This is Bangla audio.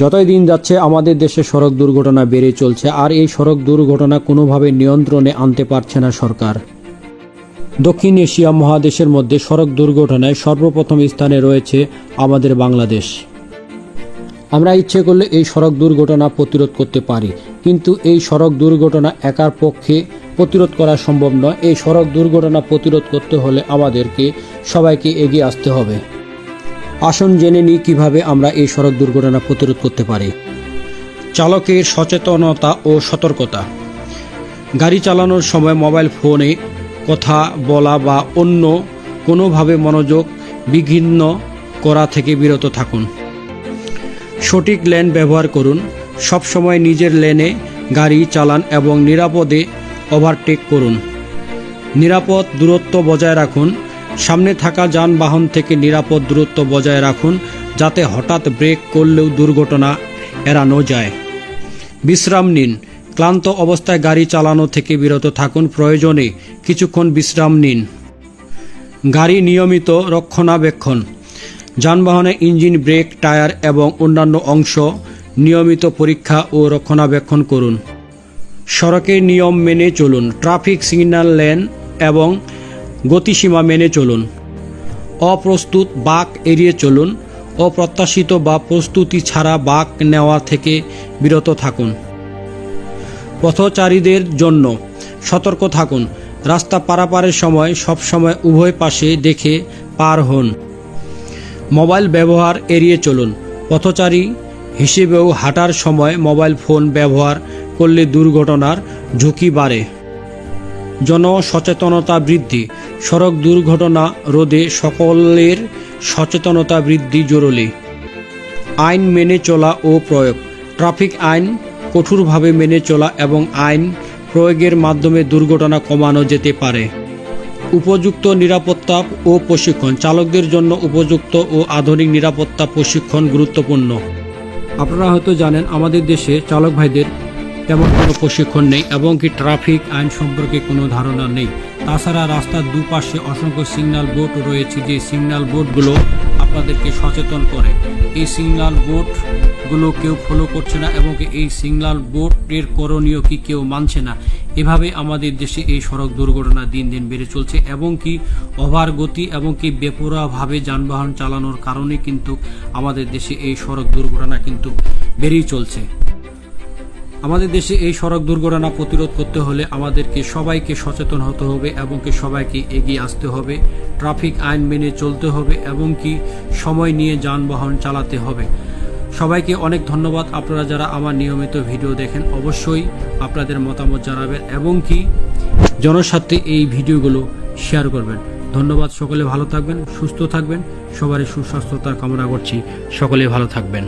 যতই দিন যাচ্ছে, আমাদের দেশে সড়ক দুর্ঘটনা বেড়ে চলছে, আর এই সড়ক দুর্ঘটনা কোনোভাবে নিয়ন্ত্রণে আনতে পারছে না সরকার। দক্ষিণ এশিয়া মহাদেশের মধ্যে সড়ক দুর্ঘটনায় সর্বপ্রথম স্থানে রয়েছে আমাদের বাংলাদেশ। আমরা ইচ্ছে করলে এই সড়ক দুর্ঘটনা প্রতিরোধ করতে পারি, কিন্তু এই সড়ক দুর্ঘটনা একার পক্ষে প্রতিরোধ করা সম্ভব নয়। এই সড়ক দুর্ঘটনা প্রতিরোধ করতে হলে আমাদেরকে সবাইকে এগিয়ে আসতে হবে। আসুন জেনে নিই কীভাবে আমরা এই সড়ক দুর্ঘটনা প্রতিরোধ করতে পারি। চালকের সচেতনতা ও সতর্কতা। গাড়ি চালানোর সময় মোবাইল ফোনে কথা বলা বা অন্য কোনোভাবে মনোযোগ বিঘ্ন করা থেকে বিরত থাকুন। সঠিক লেন ব্যবহার করুন। সবসময় নিজের লেনে গাড়ি চালান এবং নিরাপদে ওভারটেক করুন। নিরাপদ দূরত্ব বজায় রাখুন। সামনে থাকা যানবাহন থেকে নিরাপদ দূরত্ব বজায় রাখুন, যাতে হঠাৎ ব্রেক করলেও দুর্ঘটনা এড়ানো যায়। বিশ্রাম নিন। ক্লান্ত অবস্থায় গাড়ি চালানো থেকে বিরত থাকুন প্রয়োজনে। কিছুক্ষণ বিশ্রাম নিন। গাড়ি নিয়মিত রক্ষণাবেক্ষণ। যানবাহনের ইঞ্জিন, ব্রেক, টায়ার এবং অন্যান্য অংশ নিয়মিত পরীক্ষা ও রক্ষণাবেক্ষণ করুন। সড়কের নিয়ম মেনে চলুন। ট্রাফিক সিগন্যাল লেন এবং গতিসীমা মেনে চলুন। অপ্রস্তুত বাঁক এড়িয়ে চলুন, অপ্রত্যাশিত বা প্রস্তুতি ছাড়া বাঁক নেওয়া থেকে বিরত থাকুন। পথচারীদের জন্য সতর্ক থাকুন, রাস্তা পারাপারের সময় সবসময় উভয় পাশে দেখে পার হন। মোবাইল ব্যবহার এড়িয়ে চলুন, পথচারী হিসেবেও হাঁটার সময় মোবাইল ফোন ব্যবহার করলে দুর্ঘটনার ঝুঁকি বাড়ে। জনসচেতনতা বৃদ্ধি। সড়ক দুর্ঘটনা রোধে সকলের সচেতনতা বৃদ্ধি জরুরি। আইন মেনে চলা ও প্রয়োগ। ট্রাফিক আইন কঠোরভাবে মেনে চলা এবং আইন প্রয়োগের মাধ্যমে দুর্ঘটনা কমানো যেতে পারে। উপযুক্ত নিরাপত্তা ও প্রশিক্ষণ। চালকদের জন্য উপযুক্ত ও আধুনিক নিরাপত্তা প্রশিক্ষণ গুরুত্বপূর্ণ। আপনারা হয়তো জানেন, আমাদের দেশে চালক ভাইদের তেমন কোনো প্রশিক্ষণ নেই এবং কি ট্রাফিক আইন সম্পর্কে কোনো ধারণা নেই। তাছাড়া রাস্তার দুপাশে অসংখ্য সিগন্যাল বোর্ড রয়েছে, যে সিগন্যাল বোর্ডগুলো আপনাদেরকে সচেতন করে। এই সিগন্যাল বোর্ডগুলো কেউ ফলো করছে না এবং এই সিগন্যাল বোর্ডের করণীয় কি কেউ মানছে না। এভাবে আমাদের দেশে এই সড়ক দুর্ঘটনা দিন দিন বেড়ে চলছে এবং কি ওভার গতি এবং কি বেপরোয়াভাবে যানবাহন চালানোর কারণে কিন্তু আমাদের দেশে এই সড়ক দুর্ঘটনা কিন্তু বেড়েই চলছে। আমাদের দেশে এই সড়ক দুর্ঘটনা প্রতিরোধ করতে হলে আমাদেরকে সবাইকে সচেতন হতে হবে এবং কি সবাইকে এগিয়ে আসতে হবে। ট্রাফিক আইন মেনে চলতে হবে এবং কি সময় নিয়ে যানবাহন চালাতে হবে। সবাইকে অনেক ধন্যবাদ। আপনারা যারা আমার নিয়মিত ভিডিও দেখেন, অবশ্যই আপনাদের মতামত জানাবেন এবং কি জনস্বার্থে এই ভিডিওগুলো শেয়ার করবেন। ধন্যবাদ। সকলে ভালো থাকবেন, সুস্থ থাকবেন। সবারই সুস্বাস্থ্যতা কামনা করছি। সকলে ভালো থাকবেন।